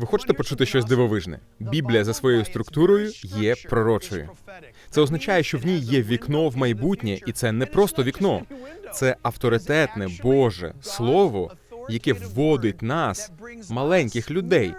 Ви хочете почути щось дивовижне? Біблія за своєю структурою є пророчою. Це означає, що в ній є вікно в майбутнє, і це не просто вікно, це авторитетне Боже Слово, яке вводить нас, маленьких людей,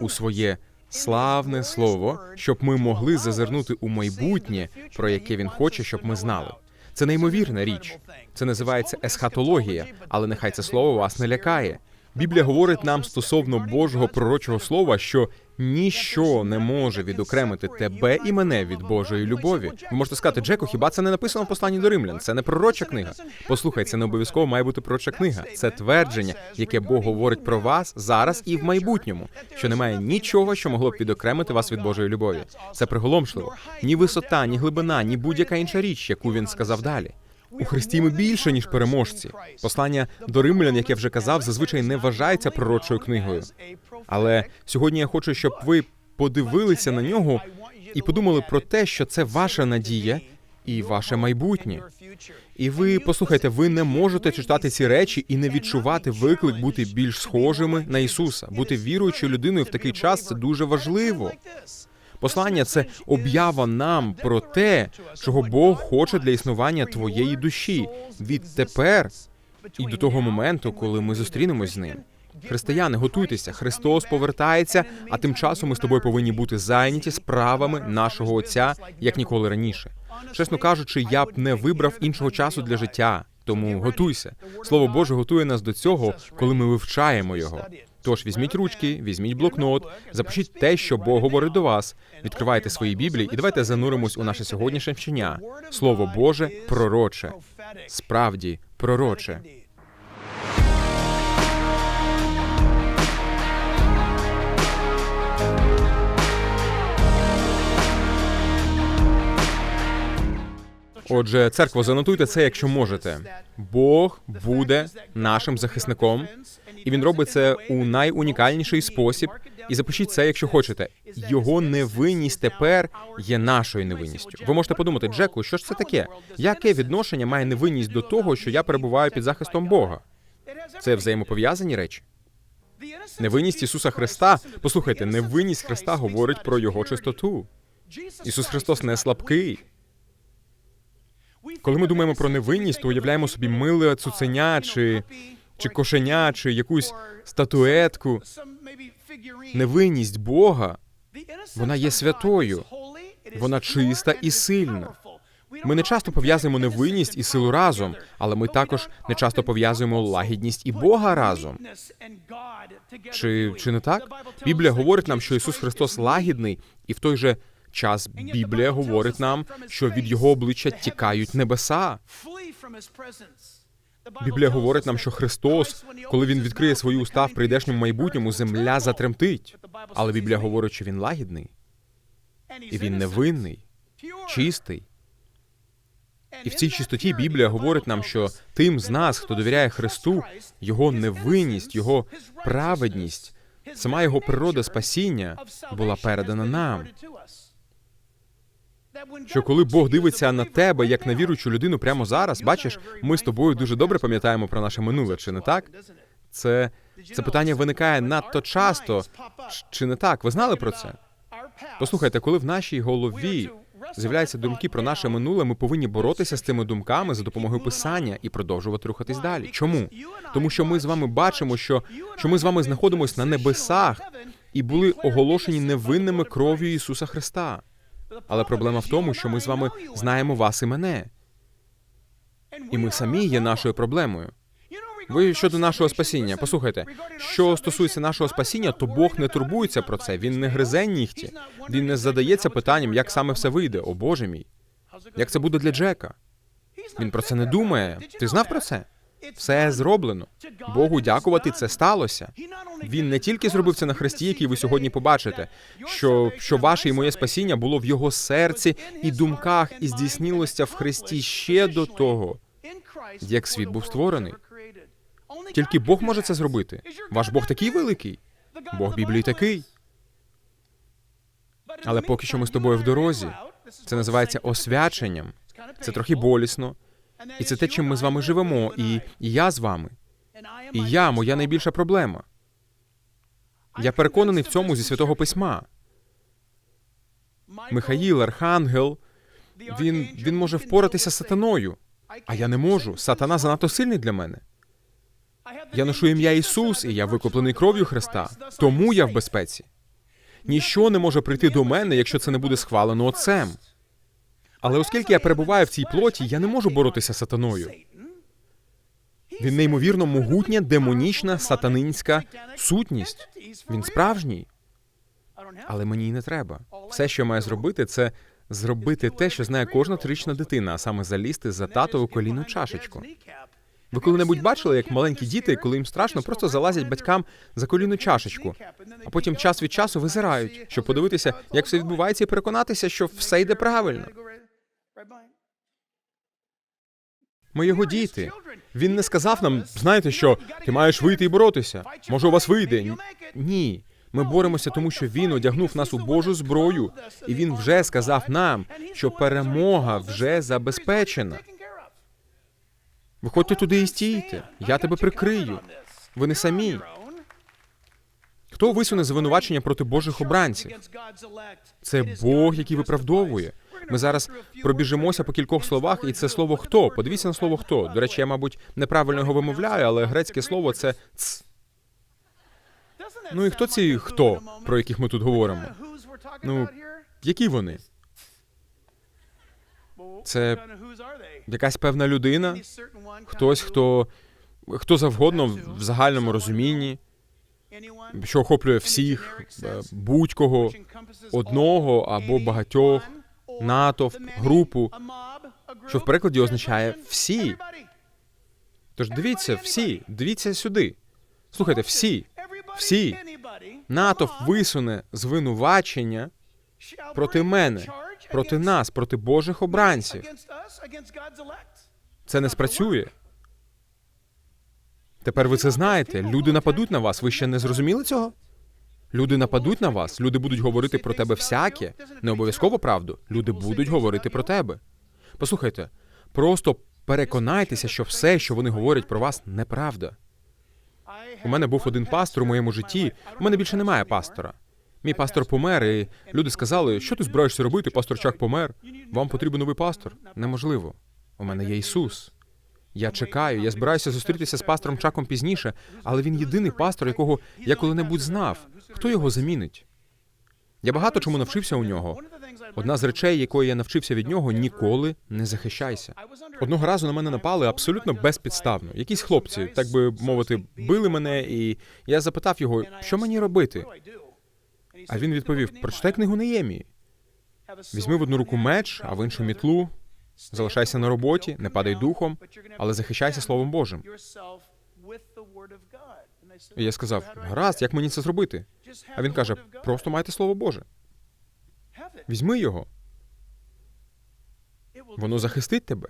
у своє славне слово, щоб ми могли зазирнути у майбутнє, про яке він хоче, щоб ми знали. Це неймовірна річ. Це називається есхатологія, але нехай це слово вас не лякає. Біблія говорить нам стосовно Божого пророчого слова, що ніщо не може відокремити тебе і мене від Божої любові. Ви можете сказати, Джеку, хіба це не написано в посланні до римлян? Це не пророча книга. Послухай, це не обов'язково має бути пророча книга. Це твердження, яке Бог говорить про вас зараз і в майбутньому, що немає нічого, що могло б відокремити вас від Божої любові. Це приголомшливо. Ні висота, ні глибина, ні будь-яка інша річ, яку він сказав далі. У Христі ми більше ніж переможці. Послання до римлян, як я вже казав, зазвичай не вважається пророчою книгою. Але сьогодні я хочу, щоб ви подивилися на нього і подумали про те, що це ваша надія і ваше майбутнє. І ви послухайте, ви не можете читати ці речі і не відчувати виклик бути більш схожими на Ісуса, бути віруючою людиною в такий час. Це дуже важливо. Послання це об'ява нам про те, чого Бог хоче для існування твоєї душі відтепер і до того моменту, коли ми зустрінемось з ним. Християни, готуйтеся, Христос повертається, а тим часом ми з тобою повинні бути зайняті справами нашого Отця як ніколи раніше. Чесно кажучи, я б не вибрав іншого часу для життя. Тому готуйся. Слово Боже готує нас до цього, коли ми вивчаємо його. Тож візьміть ручки, візьміть блокнот, запишіть те, що Бог говорить до вас. Відкривайте свої біблії і давайте зануримось у наше сьогоднішнє вчення. Слово Боже пророче, справді пророче. Отже, церкво, занотуйте це, якщо можете. Бог буде нашим захисником, і він робить це у найунікальніший спосіб. І запишіть це, якщо хочете. Його невинність тепер є нашою невинністю. Ви можете подумати, Джеку, що ж це таке? Яке відношення має невинність до того, що я перебуваю під захистом Бога? Це взаємопов'язані речі. Невинність Ісуса Христа. Послухайте, невинність Христа говорить про його чистоту. Ісус Христос не слабкий. Коли ми думаємо про невинність, то уявляємо собі миле цуценя чи, чи кошеня, чи якусь статуетку. Невинність Бога вона є святою, вона чиста і сильна. Ми не часто пов'язуємо невинність і силу разом, але ми також не часто пов'язуємо лагідність і Бога разом. Чи, чи не так? Біблія говорить нам, що Ісус Христос лагідний, і в той же час Біблія говорить нам, що від його обличчя тікають небеса. Біблія говорить нам, що Христос, коли він відкриє свої уста в прийдешньому майбутньому, земля затремтить. Але Біблія говорить, що він лагідний, і він невинний, чистий. І в цій чистоті Біблія говорить нам, що тим з нас, хто довіряє Христу, його невинність, його праведність, сама його природа спасіння була передана нам. Що коли Бог дивиться на тебе як на віруючу людину прямо зараз, бачиш, ми з тобою дуже добре пам'ятаємо про наше минуле, чи не так? Це це питання виникає надто часто, чи не так? Ви знали про це? Послухайте, коли в нашій голові з'являються думки про наше минуле, ми повинні боротися з цими думками за допомогою писання і продовжувати рухатись далі. Чому? Тому що ми з вами бачимо, що, що ми з вами знаходимося на небесах і були оголошені невинними кров'ю Ісуса Христа. Але проблема в тому, що ми з вами знаємо вас і мене. І ми самі є нашою проблемою. Ви щодо нашого спасіння, послухайте, що стосується нашого спасіння, то Бог не турбується про це. Він не гризе нігті. Він не задається питанням, як саме все вийде. О Боже мій. Як це буде для Джека? Він про це не думає. Ти знав про це? Все зроблено. Богу дякувати, це сталося. Він не тільки зробив це на хресті, який ви сьогодні побачите, що що ваше і моє спасіння було в його серці і думках, і здійснилося в Христі ще до того, як світ був створений. Тільки Бог може це зробити. Ваш Бог такий великий. Бог Біблії такий. Але поки що ми з тобою в дорозі. Це називається освяченням. Це трохи болісно. І це те, чим ми з вами живемо, і, я з вами. І я моя найбільша проблема. Я переконаний в цьому зі святого письма. Михаїл, архангел, він, він може впоратися з сатаною, а я не можу. Сатана занадто сильний для мене. Я ношу ім'я Ісус, і я викуплений кров'ю Христа. Тому я в безпеці. Ніщо не може прийти до мене, якщо це не буде схвалено Отцем. Але оскільки я перебуваю в цій плоті, я не можу боротися з сатаною. Він неймовірно могутня, демонічна, сатанинська сутність. Він справжній, але мені й не треба. Все, що я маю зробити, це зробити те, що знає кожна трирічна дитина, а саме залізти за татову колінну чашечку. Ви коли-небудь бачили, як маленькі діти, коли їм страшно, просто залазять батькам за колінну чашечку, а потім час від часу визирають, щоб подивитися, як все відбувається, і переконатися, що все йде правильно. Ми його діти. Він не сказав нам, знаєте що, ти маєш вийти і боротися. Може, у вас вийде? Ні. Ми боремося, тому що він одягнув нас у Божу зброю, і він вже сказав нам, що перемога вже забезпечена. Виходьте туди і стійте. Я тебе прикрию. Ви не самі. Хто висуне звинувачення проти Божих обранців? Це Бог, який виправдовує. Ми зараз пробіжимося по кількох словах, і це слово хто. Подивіться на слово хто. До речі, я, мабуть, неправильно його вимовляю, але грецьке слово це ц. Ну і хто ці хто, про яких ми тут говоримо? Ну, Які вони? Це якась певна людина, хтось, хто хто завгодно в загальному розумінні, що охоплює всіх, е, будь-кого, одного або багатьох, натовп, групу, що в перекладі означає всі. Тож дивіться, всі, дивіться сюди. Слухайте, всі, всі. натовп висуне звинувачення проти мене, проти нас, проти Божих обранців. Це не спрацює. Тепер ви це знаєте. Люди нападуть на вас. Ви ще не зрозуміли цього? Люди нападуть на вас, люди будуть говорити про тебе всяке, не обов'язково правду. Люди будуть говорити про тебе. Послухайте, просто переконайтеся, що все, що вони говорять про вас, неправда. У мене був один пастор у моєму житті. У мене більше немає пастора. Мій пастор помер, і люди сказали, що ти збираєшся робити, пастор Чак помер. Вам потрібен новий пастор? Неможливо. У мене є Ісус. Я чекаю, я збираюся зустрітися з пастором Чаком пізніше, але він єдиний пастор, якого я коли-небудь знав. Хто його замінить? Я багато чому навчився у нього. Одна з речей, якої я навчився від нього, ніколи не захищайся. Одного разу на мене напали абсолютно безпідставно. Якісь хлопці, так би мовити, били мене, і я запитав його, що мені робити. А він відповів: прочитай книгу Неємії. Візьми в одну руку меч, а в іншу мітлу. Залишайся на роботі, не падай духом, але захищайся Словом Божим. І я сказав: гаразд, як мені це зробити? А він каже: просто майте слово Боже. Візьми його. Воно захистить тебе.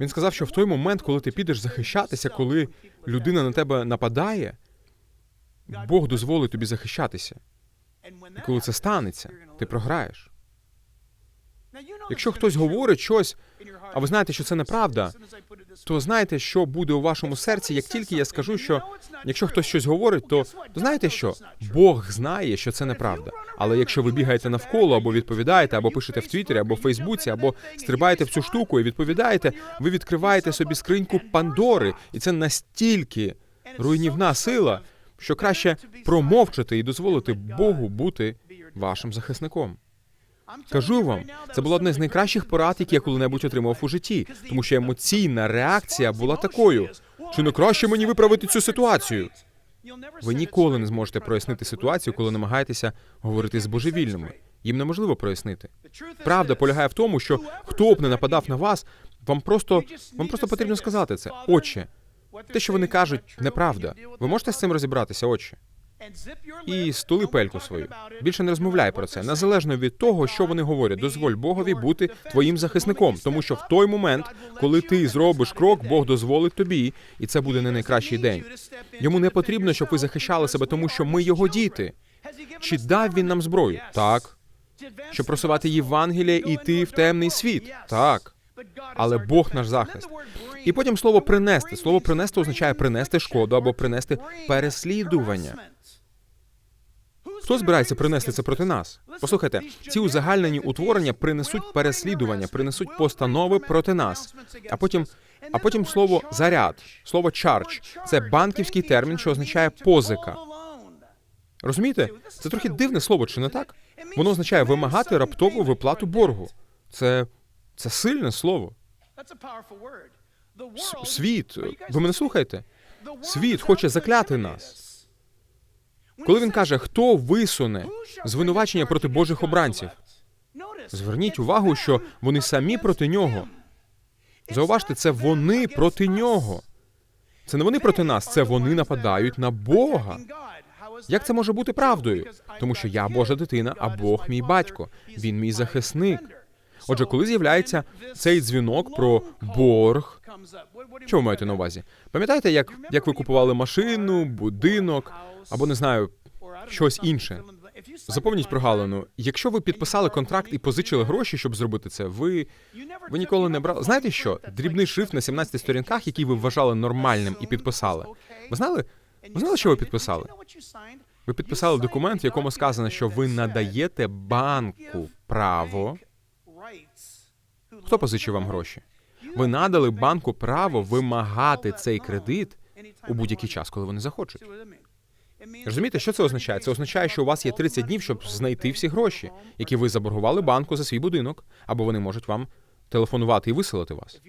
Він сказав, що в той момент, коли ти підеш захищатися, коли людина на тебе нападає, Бог дозволить тобі захищатися. І коли це станеться, ти програєш. Якщо хтось говорить щось, а ви знаєте, що це неправда, то знаєте, що буде у вашому серці, як тільки я скажу, що якщо хтось щось говорить, то, знаєте що? Бог знає, що це неправда. Але якщо ви бігаєте навколо, або відповідаєте, або пишете в Твіттері, або в Фейсбуці, або стрибаєте в цю штуку і відповідаєте, ви відкриваєте собі скриньку Пандори, і це настільки руйнівна сила, що краще промовчати і дозволити Богу бути вашим захисником. Кажу вам, це була одна з найкращих порад, які я коли-небудь отримав у житті, тому що емоційна реакція була такою: чи не краще мені виправити цю ситуацію? Ви ніколи не зможете прояснити ситуацію, коли намагаєтеся говорити з божевільними. Їм неможливо прояснити. Правда полягає в тому, що хто б не нападав на вас, вам просто вам просто потрібно сказати це. Отче, те, що вони кажуть, неправда. Ви можете з цим розібратися, отче? І стули пельку свою. Більше не розмовляй про це. Незалежно від того, що вони говорять, дозволь Богові бути твоїм захисником, тому що в той момент, коли ти зробиш крок, Бог дозволить тобі, і це буде не найкращий день. Йому не потрібно, щоб ви захищали себе, тому що ми його діти. Чи дав він нам зброю? Так. Щоб просувати Євангелія і йти в темний світ? Так. Але Бог наш захист. І потім слово принести. Слово принести означає принести шкоду або принести переслідування. Хто збирається принести це проти нас? Послухайте, ці узагальнені утворення принесуть переслідування, принесуть постанови проти нас. А потім, а потім слово заряд, слово чардж це банківський термін, що означає позика. Розумієте? Це трохи дивне слово, чи не так? Воно означає вимагати раптову виплату боргу. Це, це сильне слово. С- Світ, ви мене слухаєте? Світ хоче закляти нас. Коли він каже, хто висуне звинувачення проти Божих обранців, зверніть увагу, що вони самі проти нього. Зауважте, це вони проти нього. Це не вони проти нас, це вони нападають на Бога. Як це може бути правдою? Тому що я Божа дитина, а Бог мій батько. Він мій захисник. Отже, коли з'являється цей дзвінок про борг, що ви маєте на увазі? Пам'ятаєте, як, як ви купували машину, будинок або не знаю, щось інше? Заповніть прогалину. Якщо ви підписали контракт і позичили гроші, щоб зробити це, ви, ви ніколи не брали. Знаєте що? Дрібний шрифт на 17 сторінках, який ви вважали нормальним і підписали. Ви знали? Ви знали, що ви підписали? Ви підписали документ, в якому сказано, що ви надаєте банку право. Хто позичив вам гроші? Ви надали банку право вимагати цей кредит у будь-який час, коли вони захочуть. Розумієте, що це означає? Це означає, що у вас є 30 днів, щоб знайти всі гроші, які ви заборгували банку за свій будинок, або вони можуть вам телефонувати і виселити вас.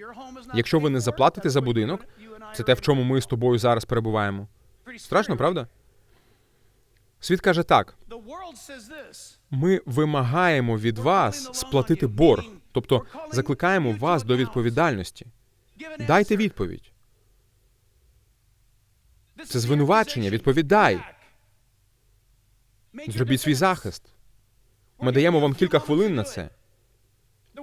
Якщо ви не заплатите за будинок, це те, в чому ми з тобою зараз перебуваємо. Страшно, правда? Світ каже так: ми вимагаємо від вас сплатити борг, тобто закликаємо вас до відповідальності. Дайте відповідь. Це звинувачення. Відповідай. Зробіть свій захист. Ми даємо вам кілька хвилин на це.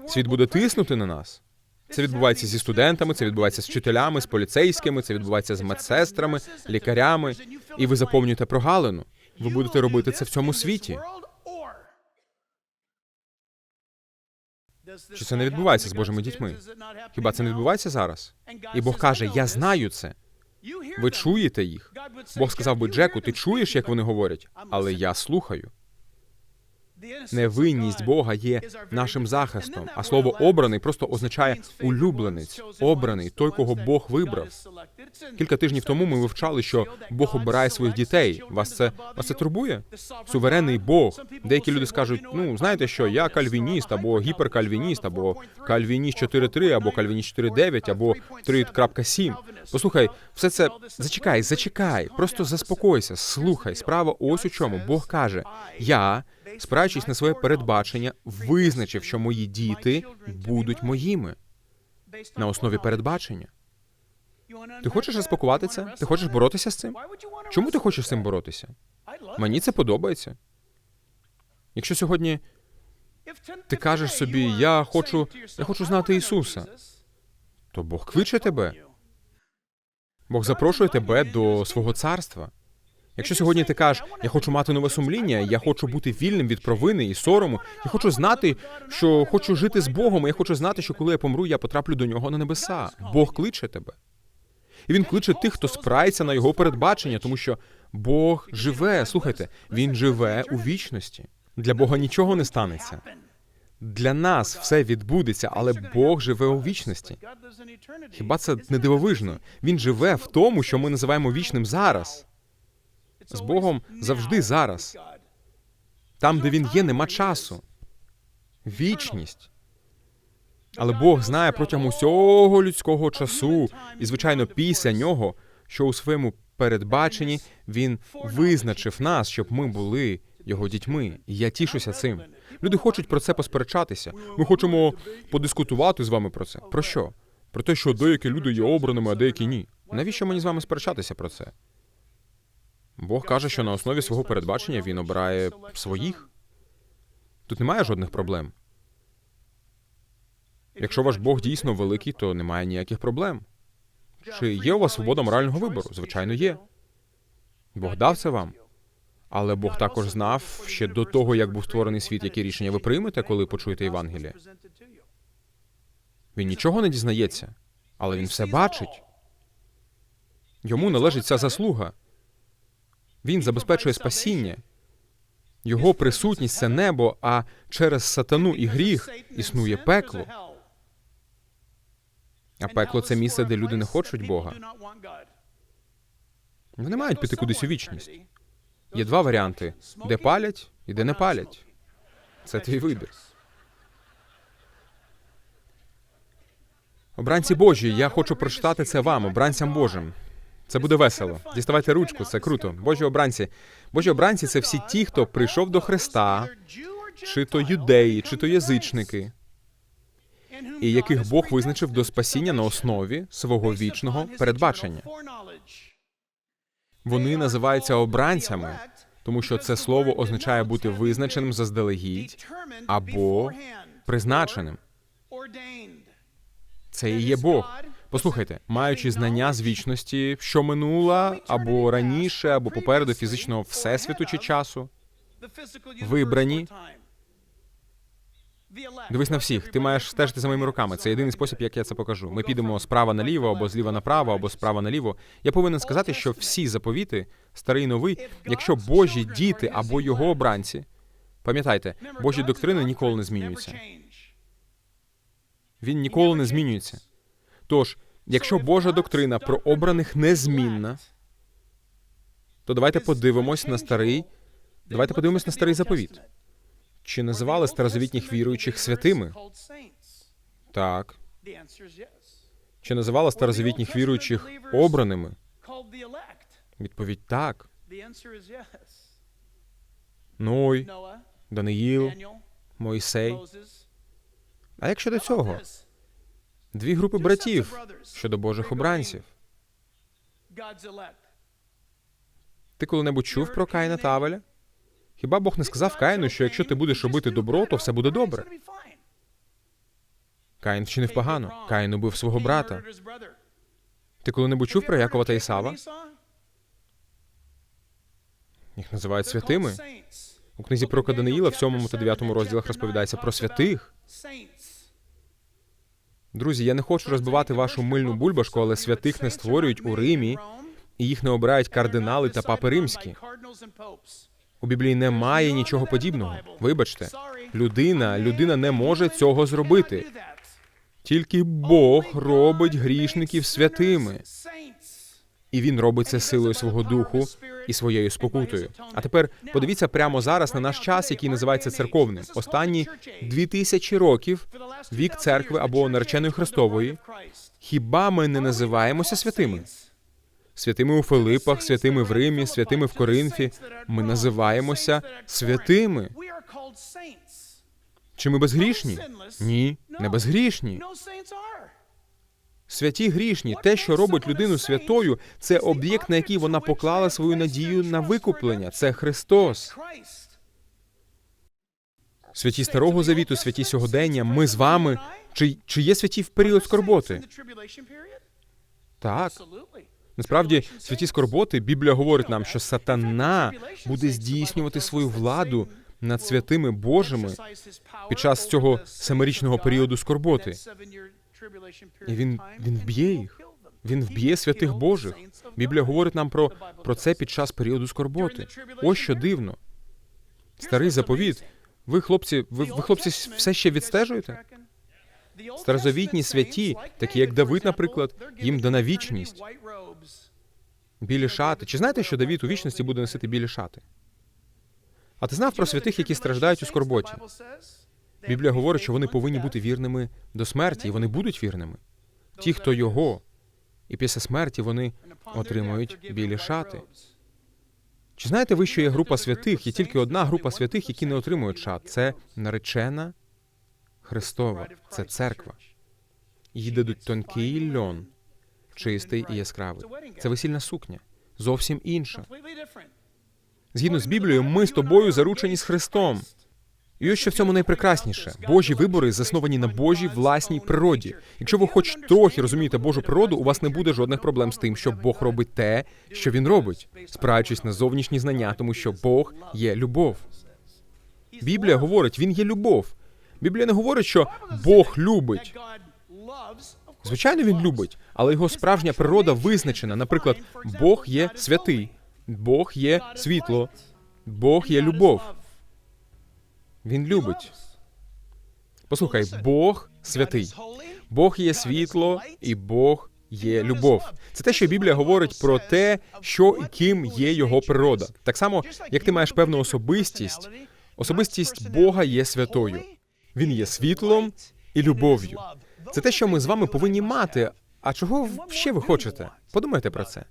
Світ буде тиснути на нас. Це відбувається зі студентами, це відбувається з вчителями, з поліцейськими, це відбувається з медсестрами, лікарями. І ви заповнюєте прогалину. Ви будете робити це в цьому світі. Чи це не відбувається з Божими дітьми? Хіба це не відбувається зараз? І Бог каже: Я знаю це. Ви чуєте їх. Бог сказав би Джеку, ти чуєш, як вони говорять, але я слухаю. Невинність Бога є нашим захистом, а слово обраний просто означає улюбленець, обраний, той, кого Бог вибрав. Кілька тижнів тому ми вивчали, що Бог обирає своїх дітей. Вас це вас це турбує? Суверенний Бог. Деякі люди скажуть: ну знаєте що, я кальвініст, або гіперкальвініст, або кальвініст 4.3, або кальвініст 4.9, або 3.7. Послухай, все це зачекай, зачекай, просто заспокойся, слухай. Справа ось у чому. Бог каже: Я, спираючись на своє передбачення, визначив, що мої діти будуть моїми на основі передбачення. Ти хочеш розпакувати це? Ти хочеш боротися з цим? Чому ти хочеш з цим боротися? Мені це подобається. Якщо сьогодні ти кажеш собі, я хочу, я хочу знати Ісуса, то Бог кличе тебе. Бог запрошує тебе до свого царства. Якщо сьогодні ти кажеш, я хочу мати нове сумління, я хочу бути вільним від провини і сорому, я хочу знати, що хочу жити з Богом, я хочу знати, що коли я помру, я потраплю до нього на небеса. Бог кличе тебе. І він кличе тих, хто спирається на його передбачення, тому що Бог живе. Слухайте, він живе у вічності. Для Бога нічого не станеться. Для нас все відбудеться, але Бог живе у вічності. Хіба це не дивовижно? Він живе в тому, що ми називаємо вічним зараз. З Богом завжди зараз. Там, де він є, нема часу. Вічність. Але Бог знає протягом усього людського часу, і, звичайно, після нього, що у своєму передбаченні він визначив нас, щоб ми були його дітьми. І я тішуся цим. Люди хочуть про це посперечатися. Ми хочемо подискутувати з вами про це. Про що? Про те, що деякі люди є обраними, а деякі ні. Навіщо мені з вами сперечатися про це? Бог каже, що на основі свого передбачення він обирає своїх. Тут немає жодних проблем. Якщо ваш Бог дійсно великий, то немає ніяких проблем. Чи є у вас свобода морального вибору? Звичайно, є. Бог дав це вам. Але Бог також знав ще до того, як був створений світ, які рішення ви приймете, коли почуєте Євангеліє. Він нічого не дізнається, але він все бачить. Йому належить ця заслуга. Він забезпечує спасіння. Його присутність це небо, а через сатану і гріх існує пекло. А пекло це місце, де люди не хочуть Бога. Вони мають піти кудись у вічність. Є два варіанти: де палять і де не палять. Це твій вибір. Обранці Божі, я хочу прочитати це вам, обранцям Божим. Це буде весело. Діставайте ручку, це круто. Божі обранці. Божі обранці це всі ті, хто прийшов до Христа, чи то юдеї, чи то язичники, і яких Бог визначив до спасіння на основі свого вічного передбачення. Вони називаються обранцями, тому що це слово означає бути визначеним заздалегідь або призначеним. Це і є Бог. Послухайте, маючи знання з вічності, що минула, або раніше, або попереду фізичного всесвіту чи часу. Вибрані. Дивись на всіх, ти маєш стежити за моїми руками. Це єдиний спосіб, як я це покажу. Ми підемо справа наліво, або зліва направо, або справа наліво. Я повинен сказати, що всі заповіти, старий і новий, якщо Божі діти або його обранці, пам'ятайте, Божі доктрини ніколи не змінюються. Він ніколи не змінюється. Тож, якщо Божа доктрина про обраних незмінна, то давайте подивимось на старий. Давайте подивимось на старий заповіт. Чи називали старозавітніх віруючих святими? Так. Чи називали старозавітніх віруючих обраними? Відповідь так. Ной, Даниїл, Мойсей. А як щодо цього? Дві групи братів щодо Божих обранців. Ти коли-небудь чув про Каїна та Авеля? Хіба Бог не сказав Каїну, що якщо ти будеш робити добро, то все буде добре? Каїн вчинив погано. Каїн убив свого брата. Ти коли-небудь чув про Якова та Ісава? Їх називають святими. У книзі про Даниїла в 7 та 9 розділах розповідається про святих. Друзі, я не хочу розбивати вашу мильну бульбашку, але святих не створюють у Римі, і їх не обирають кардинали та папи римські. У Біблії немає нічого подібного. Вибачте, людина, людина не може цього зробити. Тільки Бог робить грішників святими, і він робить це силою свого духу і своєю спокутою. А тепер подивіться прямо зараз на наш час, який називається церковним. Останні дві тисячі років вік церкви або нареченої Христової. Хіба ми не називаємося святими? Святими у Филипах, святими в Римі, святими в Коринфі. Ми називаємося святими. Чи ми безгрішні? Ні, не безгрішні. Святі грішні, те, що робить людину святою, це об'єкт, на який вона поклала свою надію на викуплення. Це Христос. Святі старого завіту, святі сьогодення. Ми з вами. Чи, чи є святі в період скорботи? Так. Насправді, святі скорботи, Біблія говорить нам, що сатана буде здійснювати свою владу над святими Божими під час цього семирічного періоду скорботи. І він, він вб'є їх. Він вб'є святих Божих. Біблія говорить нам про, про це під час періоду скорботи. Ось що дивно. Старий заповіт. Ви, хлопці, ви, ви хлопці, все ще відстежуєте? Старозавітні святі, такі як Давид, наприклад, їм дана вічність. Білі шати. Чи знаєте, що Давід у вічності буде носити білі шати? А ти знав про святих, які страждають у скорботі? Біблія говорить, що вони повинні бути вірними до смерті, і вони будуть вірними. Ті, хто його, і після смерті вони отримують білі шати. Чи знаєте ви, що є група святих? Є тільки одна група святих, які не отримують шат. Це наречена Христова, це церква. Їй дадуть тонкий льон, чистий і яскравий. Це весільна сукня, зовсім інша. Згідно з Біблією, ми з тобою заручені з Христом. І ось що в цьому найпрекрасніше. Божі вибори засновані на Божій власній природі. Якщо ви хоч трохи розумієте Божу природу, у вас не буде жодних проблем з тим, що Бог робить те, що він робить, спираючись на зовнішні знання, тому що Бог є любов. Біблія говорить, він є любов. Біблія не говорить, що Бог любить. Звичайно, він любить, але його справжня природа визначена. Наприклад, Бог є святий, Бог є світло, Бог є любов. Він любить. Послухай, Бог святий. Бог є світло, і Бог є любов. Це те, що Біблія говорить про те, що і ким є його природа. Так само, як ти маєш певну особистість, особистість Бога є святою. Він є світлом і любов'ю. Це те, що ми з вами повинні мати. А чого ще ви хочете? Подумайте про це.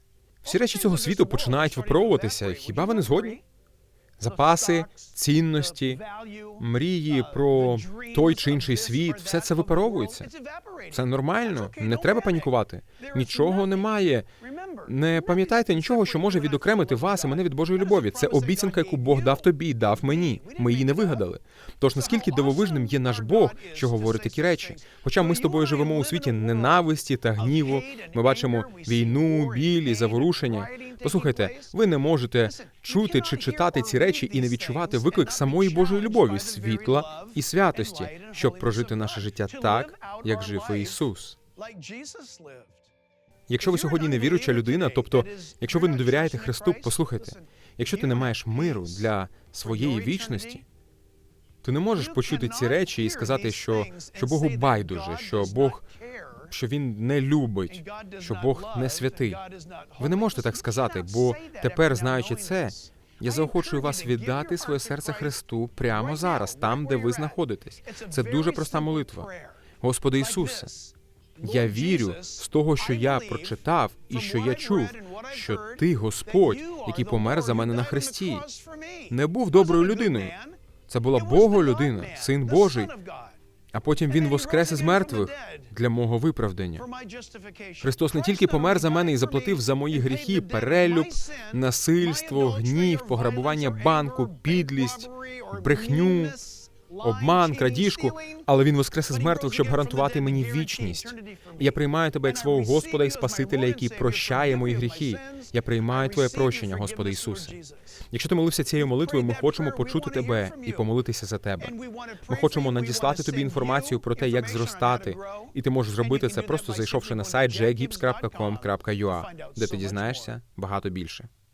Всі речі цього світу починають випробуватися. Хіба ви не згодні? Запаси, цінності, мрії про той чи інший світ, все це випаровується. Це нормально, не треба панікувати. Нічого немає. Не пам'ятайте нічого, що може відокремити вас і мене від Божої любові. Це обіцянка, яку Бог дав тобі, дав мені. Ми її не вигадали. Тож наскільки дивовижним є наш Бог, що говорить такі речі? Хоча ми з тобою живемо у світі ненависті та гніву, ми бачимо війну, біль і заворушення. Послухайте, ви не можете чути чи читати ці речі і не відчувати виклик самої Божої любові, світла і святості, щоб прожити наше життя так, як жив Ісус. Якщо ви сьогодні не віруюча людина, тобто, якщо ви не довіряєте Христу, послухайте, якщо ти не маєш миру для своєї вічності, ти не можеш почути ці речі і сказати, що, що Богу байдуже, що Бог що він не любить, що Бог не святий. Ви не можете так сказати, бо тепер, знаючи це, я заохочую вас віддати своє серце Христу прямо зараз, там, де ви знаходитесь. Це дуже проста молитва. Господи Ісусе, я вірю з того, що я прочитав і що я чув, що ти, Господь, який помер за мене на хресті, не був доброю людиною. Це була Бога людина, син Божий, а потім він воскрес із мертвих для мого виправдання. Христос не тільки помер за мене і заплатив за мої гріхи, перелюб, насильство, гнів, пограбування банку, підлість, брехню, обман, крадіжку, але він воскрес із мертвих, щоб гарантувати мені вічність. Я приймаю тебе як свого Господа і Спасителя, який прощає мої гріхи. Я приймаю твоє прощення, Господи Ісусе. Якщо ти молився цією молитвою, ми хочемо почути тебе і помолитися за тебе. Ми хочемо надіслати тобі інформацію про те, як зростати, і ти можеш зробити це просто зайшовши на сайт jgips.com.ua, де ти дізнаєшся багато більше.